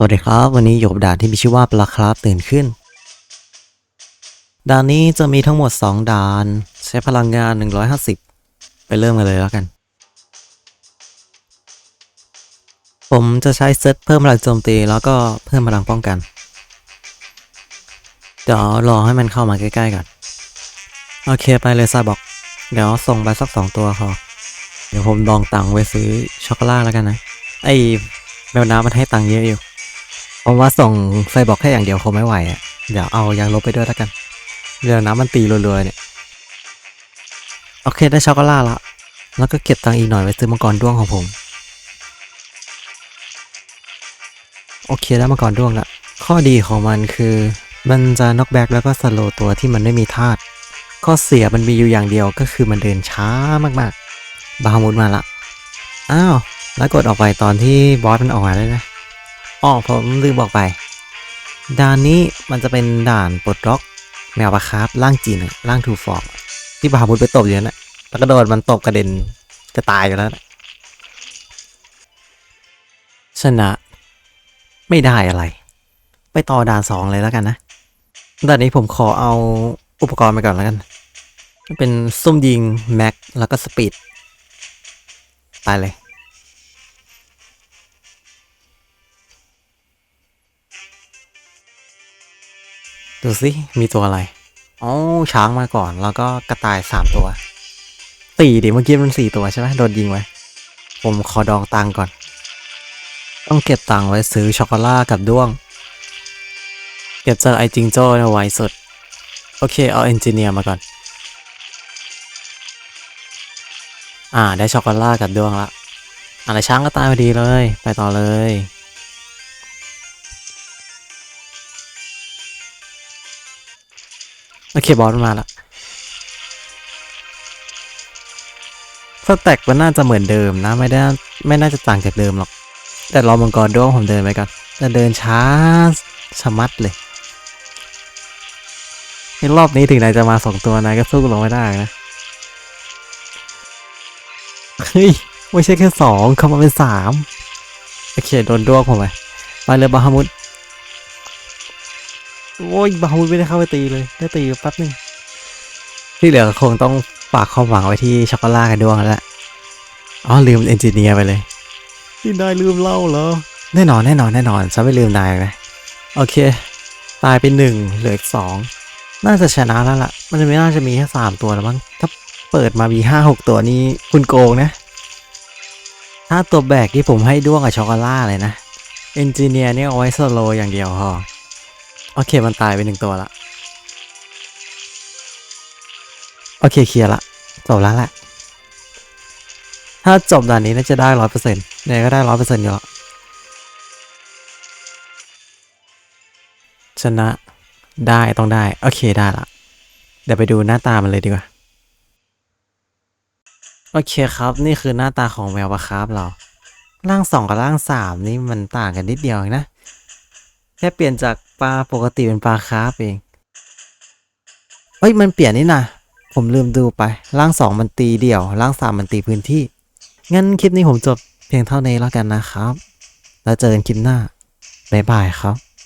สวัสดีครับ วันนี้อยู่กับด่านที่มีชื่อว่าปลาคราฟตื่นขึ้น ด่านนี้จะมีทั้งหมด 2 ด่าน ใช้พลังงาน 150 ไปเริ่มกันเลยแล้วกัน ผมจะใช้เซตเพิ่มพลังโจมตีแล้วก็เพิ่มพลังป้องกัน เดี๋ยวรอให้มันเข้ามาใกล้ๆก่อน โอเคไปเลยซาบอก เดี๋ยวส่งไปสักสองตัวพอเดี๋ยวผมดองตังไว้ซื้อช็อกโกแลตแล้วกันนะ ไอ้แมวน้ำมันให้ตังเยอะอยู่ ผมว่าส่งไฟบอกแค่อย่างเดียวคงไม่ไหวอะ เดี๋ยวเอายางลบไปด้วยแล้วกัน เดี๋ยวน้ำมันตีรัวๆเนี่ย โอเคได้ช็อกโกแลตละ แล้วก็เก็บตังค์อีกหน่อยไว้ซื้อมังกรด้วงของผม โอเคได้มังกรด้วงละ ข้อดีของมันคือ มันจะน็อกแบ็กแล้วก็สโลว์ตัวที่มันไม่มีธาตุ ข้อเสียมันมีอยู่อย่างเดียวก็คือมันเดินช้ามากๆ บาฮามุดมาละ อ้าว แล้วกดออกไปตอนที่บอสมันออกมาเลยนะ อ๋อผมลืมบอกไป ด่านนี้มันจะเป็นด่านปลดล็อกแมวปลาคร์ฟร่างจีนร่างทูฟอร์ที่บาฮามุดไปตบอยู่นั่นแหละแล้วก็โดนมันตบกระเด็นจะตายอยู่แล้วนะชนะไม่ได้อะไร ไปต่อด่านสองเลยแล้วกันนะด่านนี้ผมขอเอาอุปกรณ์ไปก่อนแล้วกัน เป็นซุ่มยิง แม็ก แล้วก็สปีดไปเลย ดูสิมีตัวอะไรอ๋อช้างมาก่อน แล้วก็กระต่ายสามตัวสี่ดิเมื่อกี้มันสี่ตัวใช่ไหมโดนยิงไว้ ผมขอดองตังก่อน ต้องเก็บตังไว้ซื้อช็อกโกแลตกับด้วง เก็บจากไอจิงโจ้เอาไว้สุด โอเค เอาเอนจิเนียร์มาก่อน อ่า ได้ช็อกโกแลตกับด้วงละอะไรช้างก็ตายพอดีเลย ไปต่อเลย โอเคบอสมาแล้วสแต็กมันน่าจะเหมือนเดิมนะ ไม่ได้ไม่น่าจะต่างจากเดิมหรอก แต่รอมังกรด้วงผมเดินไปก่อนแต่เดินช้าชะมัดเลยในรอบนี้ถึงนายจะมาสองตัวนายก็สู้ลงไม่ได้นะเฮ้ยไม่ใช่แค่สองเขามาเป็นสามโอเคโดนด้วงผมไปไปเลยบาฮามุด โอ้ยบาฮูดไม่ได้เข้าไปตีเลยได้ตีแป๊บหนึงที่เหลือคงต้องฝากความหวังไว้ที่ช็อกโกแลตกันด้วงแล้วแหละอ๋อ ลืมเอนจิเนียร์ไปเลยที่นายลืมเล่าเหรอ แน่นอนแน่นอนแน่นอนฉันไม่ลืมนายนะ โอเค ตายไปหนึ่งเหลืออีกสองน่าจะชนะแล้วล่ะ มันจะไม่น่าจะมีแค่สามตัวแล้วมั้ง ถ้าเปิดมามีห้าหกตัวนี้คุณโกงนะ ถ้าตัวแบกที่ผมให้ด้วงกับช็อกโกแลตเลยนะ เอนจิเนียร์เนี่ยเอาไว้สโลว์อย่างเดียวพอ โอเคมันตายไปหนึ่งตัวละ โอเคเคลียร์ละ จบแล้วแหละ ถ้าจบด่านนี้น่าจะได้ร้อยเปอร์เซ็นต์เนี่ยก็ได้ร้อยเปอร์เซ็นต์อยู่ล้วชนะได้ต้องได้ โอเคได้ละ เดี๋ยวไปดูหน้าตามันเลยดีกว่า โอเคครับ นี่คือหน้าตาของแมวปะครับเรา ร่างสองกับร่างสามนี่มันต่างกันนิดเดียวเองนะ แค่เปลี่ยนจากปลาปกติเป็นปลาคาร์ฟเองเฮ้ยมันเปลี่ยนนี่นะผมลืมดูไปร่างสองมันตีเดี่ยวร่างสามมันตีพื้นที่ งั้นคลิปนี้ผมจบเพียงเท่านี้แล้วกันนะครับ แล้วเจอกันคลิปหน้าบ๊ายบายครับ